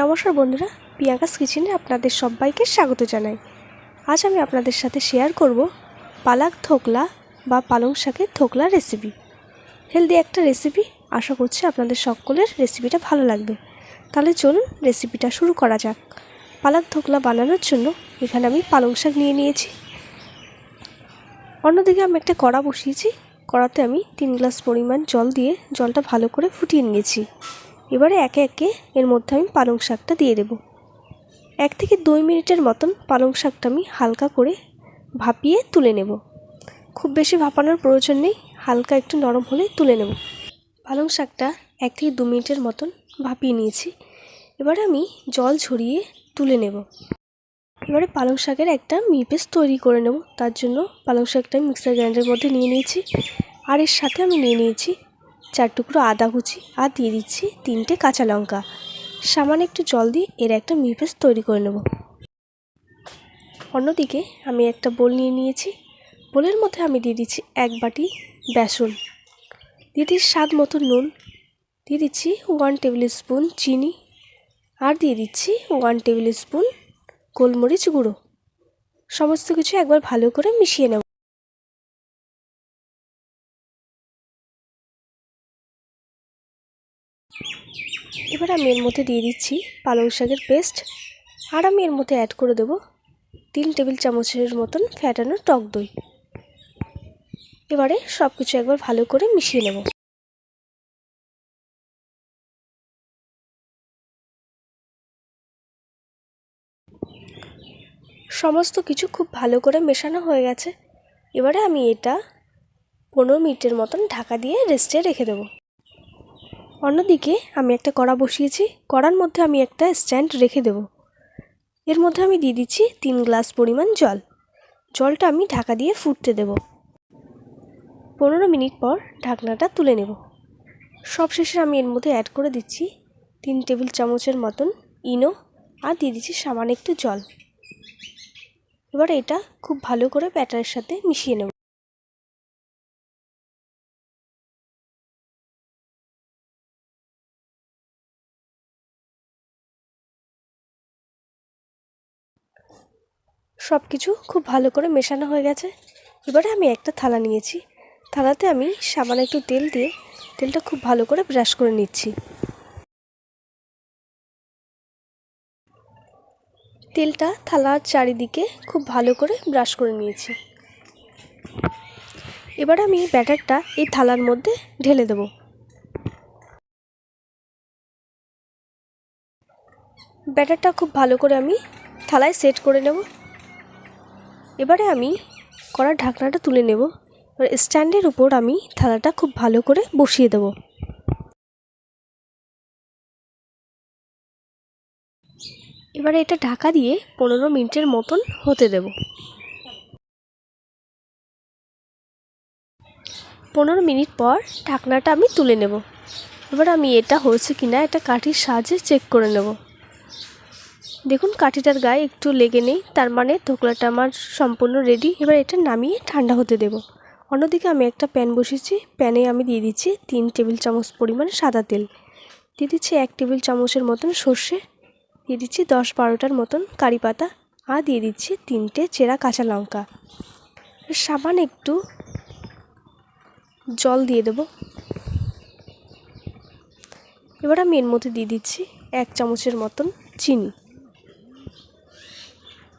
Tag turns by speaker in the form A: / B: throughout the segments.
A: নমস্কার বন্ধুরা পিয়াকাস কিচেনে আপনাদের সবাইকে স্বাগত জানাই। আজ আমি আপনাদের সাথে শেয়ার করব পালাক থোকলা বা পালং শাকের থোকলা রেসিপি হেলদি একটা রেসিপি আশা করছি আপনাদের সকলের রেসিপিটা ভালো লাগবে। তাহলে চলুন রেসিপিটা শুরু করা যাক। পালাক থোকলা বানানোর জন্য এখানে আমি পালং শাক নিয়ে নিয়েছি। অন্যদিকে আমি একটা কড়া বসিয়েছি। কড়াতে আমি তিন গ্লাস পরিমাণ জল দিয়ে জলটা ভালো করে ফুটিয়ে নিয়েছি। এবারে একে একে এর মধ্যে আমি পালং শাকটা দিয়ে দেব। এক থেকে দুই মিনিটের মতন পালং শাকটা আমি হালকা করে ভাপিয়ে তুলে নেব। খুব বেশি ভাপানোর প্রয়োজন নেই, হালকা একটু নরম হলে তুলে নেব। পালং শাকটা এক থেকে দু মিনিটের মতন ভাপিয়ে নিয়েছি। এবারে আমি জল ঝরিয়ে তুলে নেব। এবারে পালং শাকের একটা মিপেস তৈরি করে নেব। তার জন্য পালং শাকটা মিক্সার গ্রাইন্ডারের মধ্যে নিয়ে নিয়েছি। আর এর সাথে আমি নিয়ে নিয়েছি চার টুকরো আদা কুচি আর দিয়ে দিচ্ছি তিনটে কাঁচা লঙ্কা। সামান্য একটু জল দিয়ে এর একটা মিপেস তৈরি করে নেব। অন্যদিকে আমি একটা বোল নিয়ে নিয়েছি। বোলের মধ্যে আমি দিয়ে দিচ্ছি এক বাটি বেসন। দিয়ে দিচ্ছি স্বাদ মতো নুন। দিয়ে দিচ্ছি ওয়ান টেবিল স্পুন চিনি। আর দিয়ে দিচ্ছি ওয়ান টেবিল স্পুন গোলমরিচ গুঁড়ো। সমস্ত কিছু একবার ভালো করে মিশিয়ে নেব। এবার আমি এর মধ্যে দিয়ে দিচ্ছি পালং শাকের পেস্ট আর আমি এর মধ্যে অ্যাড করে দেব তিন টেবিল চামচের মতন ফ্যাটানো টক দই। এবারে সব কিছু একবার ভালো করে মিশিয়ে নেব। সমস্ত কিছু খুব ভালো করে মেশানো হয়ে গেছে। এবারে আমি এটা পনেরো মিনিটের মতন ঢাকা দিয়ে রেস্টে রেখে দেবো। অন্যদিকে আমি একটা কড়া বসিয়েছি, কড়ার মধ্যে আমি একটা স্ট্যান্ড রেখে দেব। এর মধ্যে আমি দিয়ে দিচ্ছি তিন গ্লাস পরিমাণ জল। জলটা আমি ঢাকা দিয়ে ফুটতে দেব। পনেরো মিনিট পর ঢাকনাটা তুলে নেব। সব শেষে আমি এর মধ্যে অ্যাড করে দিচ্ছি তিন টেবিল চামচের মতন ইনো আর দিয়ে দিচ্ছি সামান্য একটু জল। এবার এটা খুব ভালো করে ব্যাটারের সাথে মিশিয়ে নেব। সব কিছু খুব ভালো করে মেশানো হয়ে গেছে। এবারে আমি একটা থালা নিয়েছি। থালাতে আমি সামান্য একটু তেল দিয়ে তেলটা খুব ভালো করে ব্রাশ করে নিচ্ছি। তেলটা থালার চারিদিকে খুব ভালো করে ব্রাশ করে নিয়েছি। এবার আমি ব্যাটারটা এই থালার মধ্যে ঢেলে দেব। ব্যাটারটা খুব ভালো করে আমি থালায় সেট করে নেব। এবারে আমি কড়ার ঢাকনাটা তুলে নেব। এবার স্ট্যান্ডের উপর আমি থালাটা খুব ভালো করে বসিয়ে দেব। এবারে এটা ঢাকা দিয়ে পনেরো মিনিটের মতন হতে দেব। পনেরো মিনিট পর ঢাকনাটা আমি তুলে নেব। এবার আমি এটা হয়েছে কিনা এটা কাঠির সাহায্যে চেক করে নেব। দেখুন, কাঠিটার গায়ে একটু লেগে নেই, তার মানে ধোকলাটা আমার সম্পূর্ণ রেডি এবার এটা নামিয়ে ঠান্ডা হতে দেব। অন্যদিকে আমি একটা প্যান বসিয়েছি। প্যানে আমি দিয়ে দিচ্ছি তিন টেবিল চামচ পরিমাণ সাদা তেল। দিয়ে দিচ্ছি এক টেবিল চামচের মতন সর্ষে। দিয়ে দিচ্ছি দশ বারোটার মতন কারি পাতা। আর দিয়ে দিচ্ছি তিনটে চেরা কাঁচা লঙ্কা। সামান্য একটু জল দিয়ে দেব। এবার আমি এর মধ্যে দিয়ে দিচ্ছি এক চামচের মতন চিনি।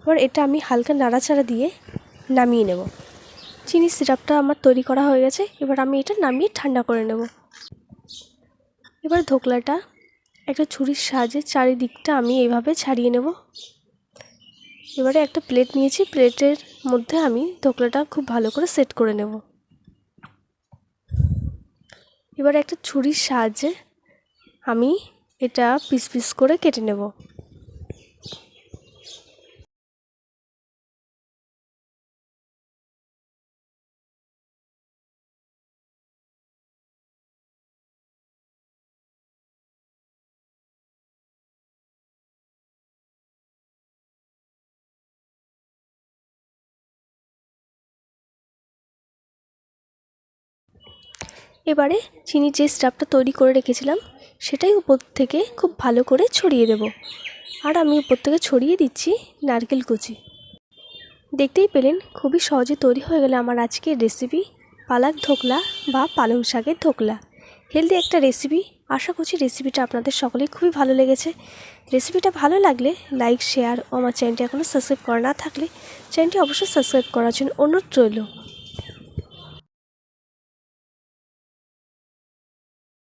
A: এবার এটা আমি হালকা নাড়াচাড়া দিয়ে নামিয়ে নেব। চিনি সিরাপটা আমার তৈরি করা হয়ে গেছে, এবার আমি এটা নামিয়ে ঠান্ডা করে নেব। এবার ধোকলাটা একটা ছুরির সাহায্যে চারিদিকটা আমি এইভাবে ছাড়িয়ে নেব। এবারে একটা প্লেট নিয়েছি, প্লেটের মধ্যে আমি ধোকলাটা খুব ভালো করে সেট করে নেব। এবার একটা ছুরির সাহায্যে আমি এটা পিস পিস করে কেটে নেব। এবারে চিনির যে স্টাফটা তৈরি করে রেখেছিলাম, সেটাই উপর থেকে খুব ভালো করে ছড়িয়ে দেব। আর আমি উপর থেকে ছড়িয়ে দিচ্ছি নারকেল কুচি। দেখতেই পেলেন, খুবই সহজে তৈরি হয়ে গেল আমার আজকের রেসিপি পালাক ধোকলা বা পালং শাকের ধোকলা। হেলদি একটা রেসিপি আশা করছি রেসিপিটা আপনাদের সকলেই খুবই ভালো লেগেছে। রেসিপিটা ভালো লাগলে লাইক শেয়ার ও আমার চ্যানেলটি এখনও সাবস্ক্রাইব করা না থাকলে চ্যানেলটি অবশ্যই সাবস্ক্রাইব করার জন্য অনুরোধ রইল।